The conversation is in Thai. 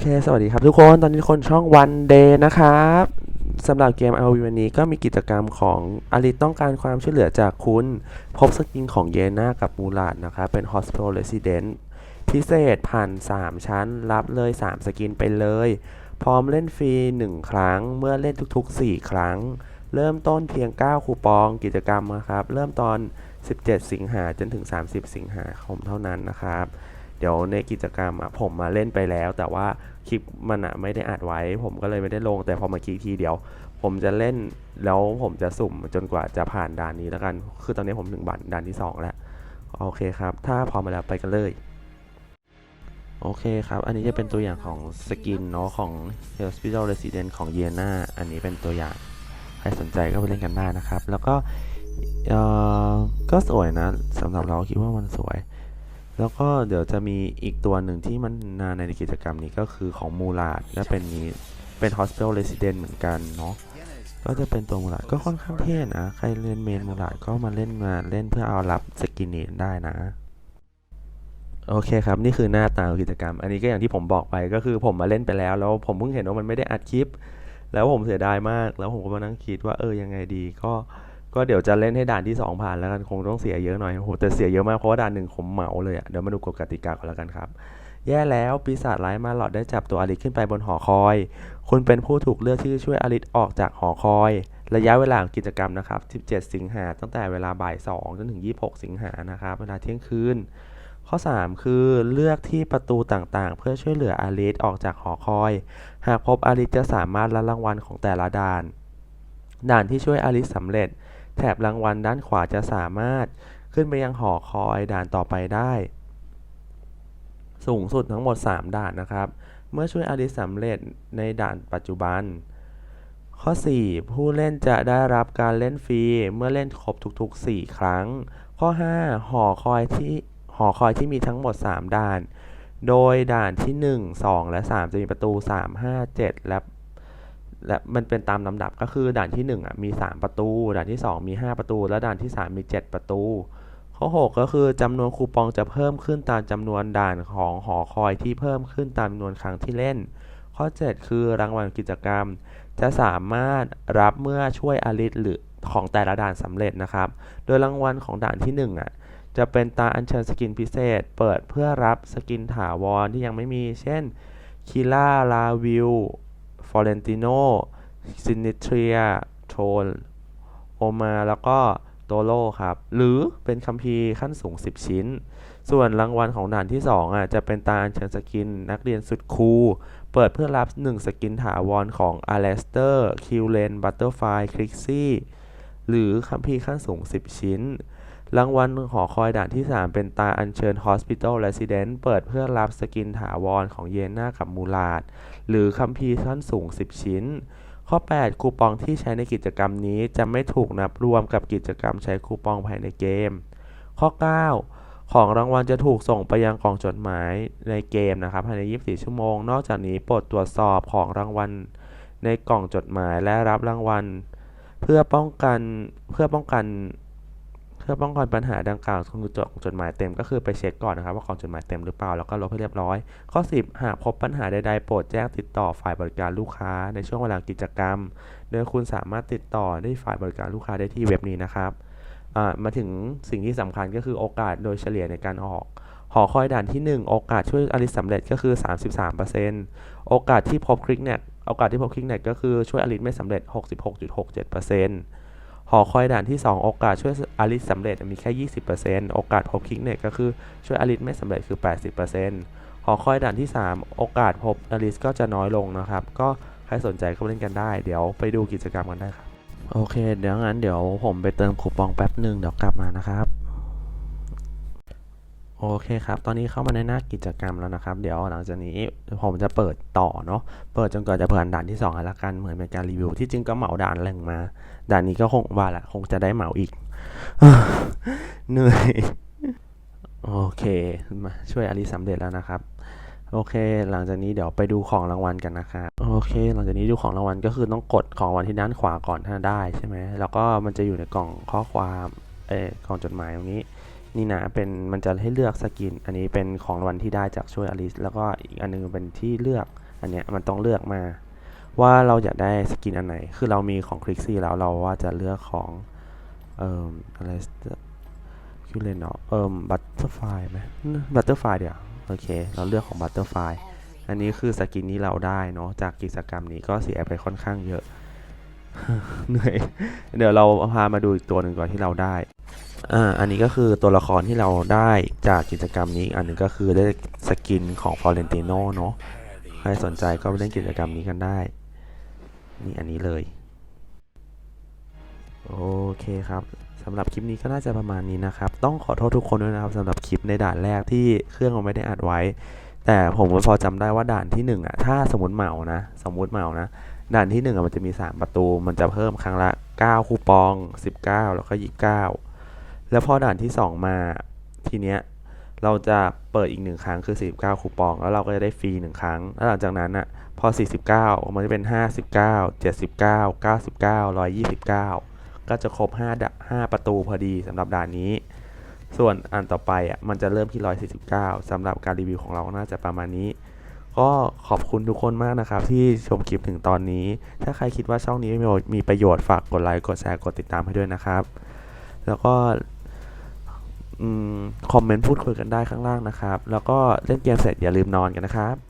เค สวัสดีครับทุกคน ตอนนี้คนช่องวันเดย์นะครับสำหรับเกม RV วันนี้ก็มีกิจกรรมของอลิต้องการความช่วยเหลือจากคุณ พบสกินของเยน่ากับมูลาดนะครับ เป็น Hospital Resident พิเศษผ่าน 3 ชั้น รับเลย 3 สกินไปเลย พร้อมเล่นฟรี 1 ครั้ง เมื่อเล่นทุกๆ 4 ครั้ง เริ่มต้นเพียง 9 คูปองกิจกรรมนะครับ เริ่มตอน 17 สิงหาจนถึง 30 สิงหาคมเท่านั้นนะครับ เดี๋ยวในกิจกรรมอะผมมาเล่นไปแล้ว แต่ว่าคลิปมันอะไม่ได้อัดไว้ ผมก็เลยไม่ได้ลง แต่พอมาคลิกทีเดียว ผมจะเล่นแล้วผมจะสุ่มจนกว่าจะผ่านด่านนี้แล้วกัน คือตอนนี้ผมถึงบันด่านที่ 2 แล้ว โอเคครับ ถ้าพร้อมแล้วไปกันเลย โอเคครับ อันนี้จะเป็นตัวอย่างของสกินเนาะของ Hospital Resident ของ y e n a อันนี้เป็นตัวอย่างใครสนใจก็ไปเล่นกันได้นะครับ แล้วก็เออก็สวยนะสำหรับเราคิดว่ามันสวย แล้วก็เดี๋ยวจะมีอีกตัวหนึ่งที่มันนาในกิจกรรมนี้ก็คือของมูลาดและเป็นนี้เป็น Hospital Resident เหมือนกันเนาะก็จะเป็นตัวมูลาดก็ค่อนข้างเท่นะ ใครเล่นเมนมูลาดก็มาเล่นมาเล่นเพื่อเอารับสกินเนี้ได้นะ โอเคครับ นี่คือหน้าตาของกิจกรรม อันนี้ก็อย่างที่ผมบอกไปก็คือผมมาเล่นไปแล้ว แล้วผมเพิ่งเห็นว่ามันไม่ได้อัดคลิป แล้วผมเสียดายมาก แล้วผมก็มานั่งคิดว่าเออยังไงดีก็ ก็เดี๋ยวจะเล่นให้ด่านที่ 2 ผ่านแล้วกันคงต้องเสียเยอะหน่อยโหแต่เสียเยอะมากเพราะว่าด่านหนึ่งผมเหมาเลยอะเดี๋ยวมาดูกฎกติกาก่อนแล้วกันครับแย่แล้วปีศาจร้ายมาหลอดได้จับตัวอลิสขึ้นไปบนหอคอย คุณเป็นผู้ถูกเลือกที่จะช่วยอลิสออกจากหอคอย ระยะเวลาของกิจกรรมนะครับ 17 สิงหาตั้งแต่เวลาบ่าย 2 จนถึง 26 สิงหานะครับ เวลาเที่ยงคืน ข้อ 3 คือเลือกที่ประตูต่างๆ เพื่อช่วยเหลืออลิสออกจากหอคอย หากพบอลิสจะสามารถรับรางวัลของแต่ละด่าน ด่านที่ช่วยอลิสสำเร็จ แถบรางวัลด้านขวาจะสามารถขึ้นไปยังหอคอยด่านต่อไปได้ สูงสุดทั้งหมด 3 ด่านนะครับ เมื่อช่วยอลิสสำเร็จในด่านปัจจุบัน ข้อ 4 ผู้เล่นจะได้รับการเล่นฟรี เมื่อเล่นครบทุกๆ 4 ครั้ง ข้อ 5 หอคอยที่หอคอยที่มีทั้งหมด 3 ด่าน โดยด่านที่ 1 2 และ 3 จะมีประตู 3 5 7 และ และมันเป็นตามลำดับก็คือด่านที่1อะมี 3 ประตู ด่านที่ 2 มี 5 ประตู และด่านที่ 3 มี 7 ประตู ข้อ 6 ก็คือจำนวนคูปองจะเพิ่มขึ้นตามจำนวนด่านของหอคอยที่เพิ่มขึ้นตามจำนวนครั้งที่เล่น ข้อ 7 คือรางวัลกิจกรรม จะสามารถรับเมื่อช่วยอลิสหรือของแต่ละด่านสำเร็จนะครับ โดยรางวัลของด่านที่1อะจะเป็นตาอัญเชิญสกินพิเศษ เปิดเพื่อรับสกินถาวรที่ยังไม่มี เช่นคิล่าลาวิล ฟอเรนติโนซินิเทรียโทนโอมาแล้วก็โตโลครับ หรือเป็นคัมภีร์ขั้นสูง 10 ชิ้น ส่วนรางวัลของด่านที่ 2อะจะเป็นตาเชิญสกินนักเรียนสุดคูลเปิดเพื่อรับ 1 สกินถาวรของ a l e s t e r k i l l e n Butterfly c r i x i e หรือคัมภีร์ขั้นสูง 10 ชิ้น รางวัลหอคอยด่านที่ 3 เป็นตาอัญเชิญ Hospital Resident เปิดเพื่อรับสกินถาวรของเยน่ากับมูลาด หรือคัมภีร์ขั้นสูง 10 ชิ้น ข้อ 8 คูปองที่ใช้ในกิจกรรมนี้จะไม่ถูกนับรวมกับกิจกรรมใช้คูปองภายในเกม ข้อ 9 ของรางวัลจะถูกส่งไปยังกล่องจดหมายในเกมนะครับภายใน 24 ชั่วโมง นอกจากนี้โปรดตรวจสอบของรางวัลในกล่องจดหมายและรับรางวัล เพื่อป้องกันเพื่อป้องกัน พื่อป้องกันปัญหาดังกล่าวคือจดจดหมายเต็มก็คือไปเช็คก่อนนะครับ ว่ากล่องจดหมายเต็มหรือเปล่าแล้วก็ลบให้เรียบร้อย ข้อ 10 หากพบปัญหาใดๆโปรดแจ้งติดต่อฝ่ายบริการลูกค้าในช่วงเวลากิจกรรม โดยคุณสามารถติดต่อได้ฝ่ายบริการลูกค้าได้ที่เว็บนี้นะครับมาถึงสิ่งที่สำคัญก็คือโอกาสโดยเฉลี่ยในการออกหอคอยด่านที่ 1 โอกาสช่วยอลิสสำเร็จก็คือ 33%โอกาสที่พบคลิกเน็ตโอกาสที่พบคลิกเน็ตก็คือช่วยอลิสไม่สำเร็จ 66.67% หอคอยด่านที่ 2 โอกาสช่วยอลิสสำเร็จมีแค่ 20%โอกาสพบคิกเน็ตก็คือช่วยอลิสไม่สำเร็จคือ 80%หอคอยด่านที่ 3 โอกาสพบอลิสก็จะน้อยลงนะครับ ก็ใครสนใจก็เล่นกันได้ เดี๋ยวไปดูกิจกรรมกันได้ครับ โอเค เดี๋ยวงั้นเดี๋ยวผมไปเติมคูปองแป๊บหนึ่งเดี๋ยวกลับมานะครับ โอเคครับ ตอนนี้เข้ามาในหน้ากิจกรรมแล้วนะครับ เดี๋ยวหลังจากนี้ผมจะเปิดต่อเนาะ เปิดจนกว่าจะผ่านด่านที่2แล้วกัน เหมือนเป็นการรีวิว ที่จริงก็เหมาด่านแรงมา ด่านนี้ก็คงว่าแหละ คงจะได้เหมาอีก เหนื่อย โอเค มาช่วยอลิสสำเร็จแล้วนะครับ โอเค หลังจากนี้เดี๋ยวไปดูของรางวัลกันนะครับโอเค หลังจากนี้ดูของรางวัลก็คือต้องกดของรางวัลที่ด้านขวาก่อนถ้าได้ใช่ไหมแล้วก็มันจะอยู่ในกล่องข้อความ เออกล่องจดหมายตรงนี้ นี่นะเป็นมันจะให้เลือกสกิน อันนี้เป็นของรางวัลที่ได้จากช่วยอลิสแล้วก็อีกอันหนึงเป็นที่เลือกอันเนี้ยมันต้องเลือกมา ว่าเราอยากได้สกินอันไหน คือเรามีของคลิกซี่แล้วเราว่าจะเลือกของเอ่ออะไรคิวเลนเนาะเอ่อบัตเตอร์ไฟไหมบัตเตอร์ไฟเดี๋ยวโอเค เราเลือกของบัตเตอร์ไฟอันนี้คือสกินที่เราได้เนาะจากกิจกรรมนี้ก็เสียไปค่อนข้างเยอะเหนื่อย เดี๋ยวเราพามาดูอีกตัวหนึ่งก่อนที่เราได้ อ่าอันนี้ก็คือตัวละครที่เราได้จากกิจกรรมนี้ อันหนึ่งก็คือได้สกินของฟอร์เรนติโนเนาะใครสนใจก็ไปเล่นกิจกรรมนี้กันได้ นี่อันนี้เลย โอเคครับสำหรับคลิปนี้ก็น่าจะประมาณนี้นะครับ ต้องขอโทษทุกคนด้วยนะครับสำหรับคลิปในด่านแรกที่เครื่องมันไม่ได้อัดไว้ แต่ผมก็พอจำได้ว่าด่านที่หนึ่งอะถ้าสมมติเหมานะ สมมติเหมานะ ด่านที่หนึ่งอะมันจะมี 3 ประตู มันจะเพิ่มครั้งละ 9 คูปอง 19 แล้วก็ 29 แล้วพอด่านที่ 2 มาทีเนี้ยเราจะเปิดอีกหนึ่งครั้งคือ 49 คูปอง แล้วเราก็จะได้ฟรีหนึ่งครั้ง แล้วหลังจากนั้นอะพอ 49 มันจะเป็น 59 79 99 129 ก็จะครบ5ด5ประตูพอดีสำหรับด่านนี้ ส่วนอันต่อไปอะมันจะเริ่มที่ 149สำหรับการรีวิวของเราน่าจะประมาณนี้ ก็ขอบคุณทุกคนมากนะครับ ที่ชมคลิปถึงตอนนี้ ถ้าใครคิดว่าช่องนี้มีประโยชน์ฝากกดไลค์กดแชร์กดติดตามให้ด้วยนะครับ แล้วก็ คอมเมนต์พูดคุยกันได้ข้างล่างนะครับ แล้วก็เล่นเกมเสร็จอย่าลืมนอนกันนะครับ